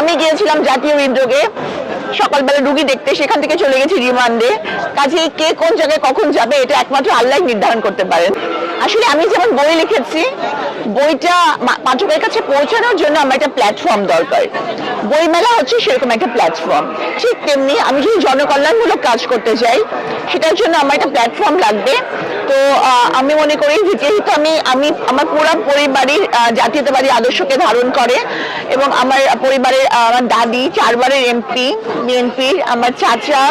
আমি গিয়েছিলাম জাতীয় হৃদরোগে সকালবেলা রুগী দেখতে সেখান থেকে চলে গেছি রিমান্ডে। কাজে কে কোন জায়গায় কখন যাবে, এটা একমাত্র আল্লাহ নির্ধারণ করতে পারেন। আসলে আমি যেমন বই লিখেছি, বইটা পাঠকের কাছে পৌঁছানোর জন্য আমার একটা প্ল্যাটফর্ম দরকার। বইমেলা হচ্ছে সেরকম একটা প্ল্যাটফর্ম ঠিক তেমনি আমি যদি জনকল্যাণমূলক কাজ করতে চাই সেটার জন্য আমার একটা প্ল্যাটফর্ম লাগবে। তো আমি মনে করি যেহেতু আমি আমি, আমার পুরো পরিবারের জাতীয়তাবাদী আদর্শকে ধারণ করে এবং আমার পরিবারের আমার দাদি, চারবারের এমপি, বিএনপির, আমার চাচা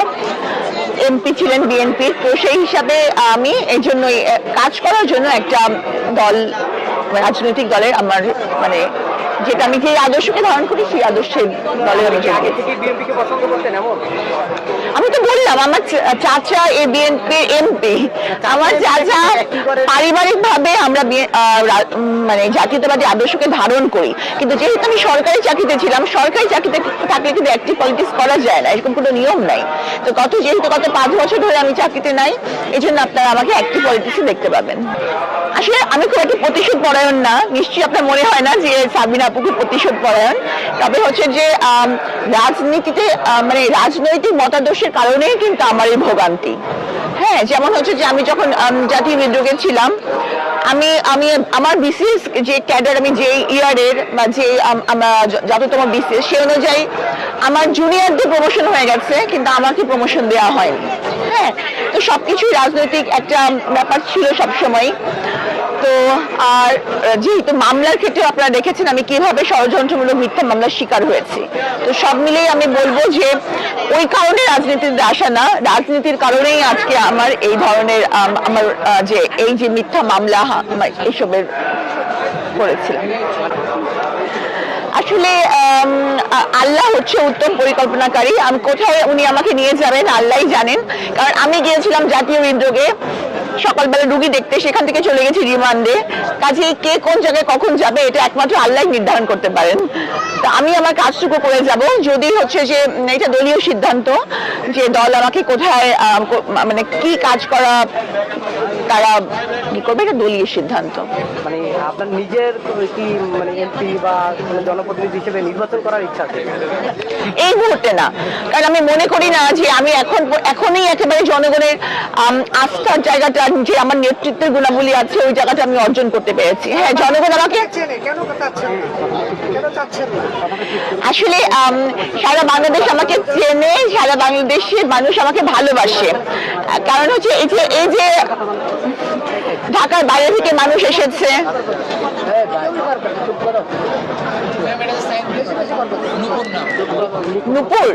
এমপি ছিলেন বিএনপি, তো সেই হিসাবে আমি এই জন্যই কাজ করার জন্য একটা দল, রাজনৈতিক দলের আমার মানে যেটা আমি যে আদর্শকে ধারণ করি সেই আদর্শের দলের আমি আমি তো বললাম আমার চাচা এ বিএনপি এমপি আমার চাচা পারিবারিক ভাবে আমরা মানে জাতীয়তাবাদী আদর্শকে ধারণ করি। কিন্তু যেহেতু আমি সরকারি চাকরিতে ছিলাম সরকারি চাকরিতে থাকলে কিন্তু অ্যাক্টিভ পলিটিক্স করা যায় না এরকম কোনো নিয়ম নাই। তো গত যেহেতু গত পাঁচ বছর ধরে আমি চাকরিতে নাই এই জন্য আপনারা আমাকে অ্যাক্টিভ পলিটিক্সে দেখতে পাবেন। আসলে আমি খুব একটা প্রতিশোধ পরায়ণ না নিশ্চয়ই আপনার মনে হয় না যে সাবিনা খুব প্রতিশোধ পরায়ণ তবে হচ্ছে যে রাজনীতিতে মানে রাজনৈতিক মতাদর্শের কারণেই কিন্তু আমার এই ভোগান্তি। হ্যাঁ যেমন হচ্ছে যে, আমি যখন জাতীয় বিদ্রোহে ছিলাম, আমি আমি, আমার বিসিএস যে ক্যাডার, আমি যে ইয়ারের, বা যে, যততম বিসিএস, সে অনুযায়ী আমার জুনিয়রদের প্রমোশন হয়ে গেছে, কিন্তু আমাকে প্রমোশন দেওয়া হয়নি। হ্যাঁ তো সবকিছুই রাজনৈতিক একটা ব্যাপার ছিল সবসময়। তো আর যেহেতু মামলার ক্ষেত্রে আপনারা দেখেছেন আমি কীভাবে ষড়যন্ত্রমূলক মিথ্যা মামলার শিকার হয়েছি। তো সব মিলেই আমি বলব যে, ওই কারণে রাজনীতিতে আসা না, রাজনীতির কারণেই আজকে আমার এই ধরনের আমার যে এই যে মিথ্যা মামলা এইসবের করেছিলাম। আসলে আল্লাহ হচ্ছে উত্তম পরিকল্পনাকারী। আমি কোথায় উনি আমাকে নিয়ে যাবেন, আল্লাহই জানেন। কারণ আমি গিয়েছিলাম জাতীয় হৃদরোগে সকালবেলা রুগী দেখতে, সেখান থেকে চলে গেছি রিমান্ডে। কাজে কে কোন জায়গায় কখন যাবে, এটা একমাত্র আল্লাহ নির্ধারণ করতে পারেন। তো আমি আমার কাজটুকু করে যাব। যদি হচ্ছে যে, এটা দলীয় সিদ্ধান্ত যে দল আমাকে কোথায় মানে কি কাজ করা তারা কি করবে? এটা দলীয় সিদ্ধান্ত। মানে আপনার নিজের কি মানে এমপি বা কোনো জনপ্রতিনিধি হিসেবে নির্বাচন করার ইচ্ছা আছে? এই মুহূর্তে না। কারণ আমি মনে করি না যে আমি এখন এখনই একেবারে জনগণের আস্থার জায়গাটা যে আমার নেতৃত্বের গুণাবলী আছে ওই জায়গাটা আমি অর্জন করতে পেরেছি। হ্যাঁ জনগণ আমাকে আসলে সারা বাংলাদেশ আমাকে চেনে সারা বাংলাদেশের মানুষ আমাকে ভালোবাসে। কারণ হচ্ছে এই যে এই যে মানুষ এসেছে। নুপুর